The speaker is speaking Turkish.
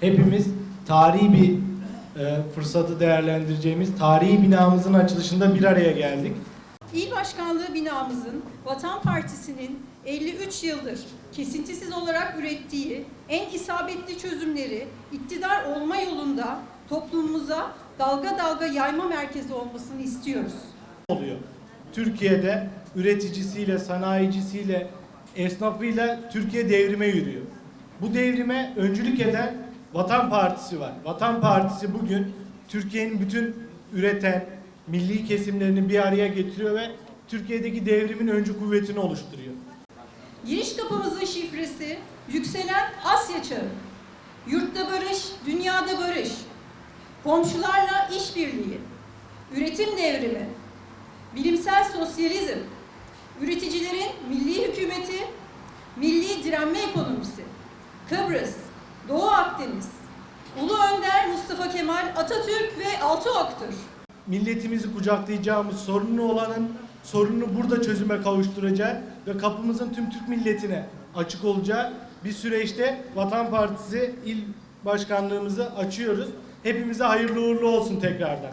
hepimiz tarihi bir e, fırsatı değerlendireceğimiz tarihi binamızın açılışında bir araya geldik. İl Başkanlığı binamızın Vatan Partisi'nin 53 yıldır kesintisiz olarak ürettiği en isabetli çözümleri iktidar olma yolunda toplumumuza dalga dalga yayma merkezi olmasını istiyoruz. oluyor. Türkiye'de üreticisiyle, sanayicisiyle, esnafıyla Türkiye devrime yürüyor. Bu devrime öncülük eden Vatan Partisi var. Vatan Partisi bugün Türkiye'nin bütün üreten milli kesimlerini bir araya getiriyor ve Türkiye'deki devrimin öncü kuvvetini oluşturuyor. Giriş kapımızın şifresi yükselen Asya çağı. Yurtta barış, dünyada barış. Komşularla işbirliği. Üretim devrimi. Bilimsel sosyalizm. Üreticilerin milli hükümeti. Milli direnme ekonomisi. Kıbrıs, Doğu Akdeniz. Ulu Önder Mustafa Kemal Atatürk ve Altıok'tur. milletimizi kucaklayacağımız sorunlu olanın sorununu burada çözüme kavuşturacağı ve kapımızın tüm Türk milletine açık olacağı bir süreçte Vatan Partisi il başkanlığımızı açıyoruz. Hepimize hayırlı uğurlu olsun tekrardan.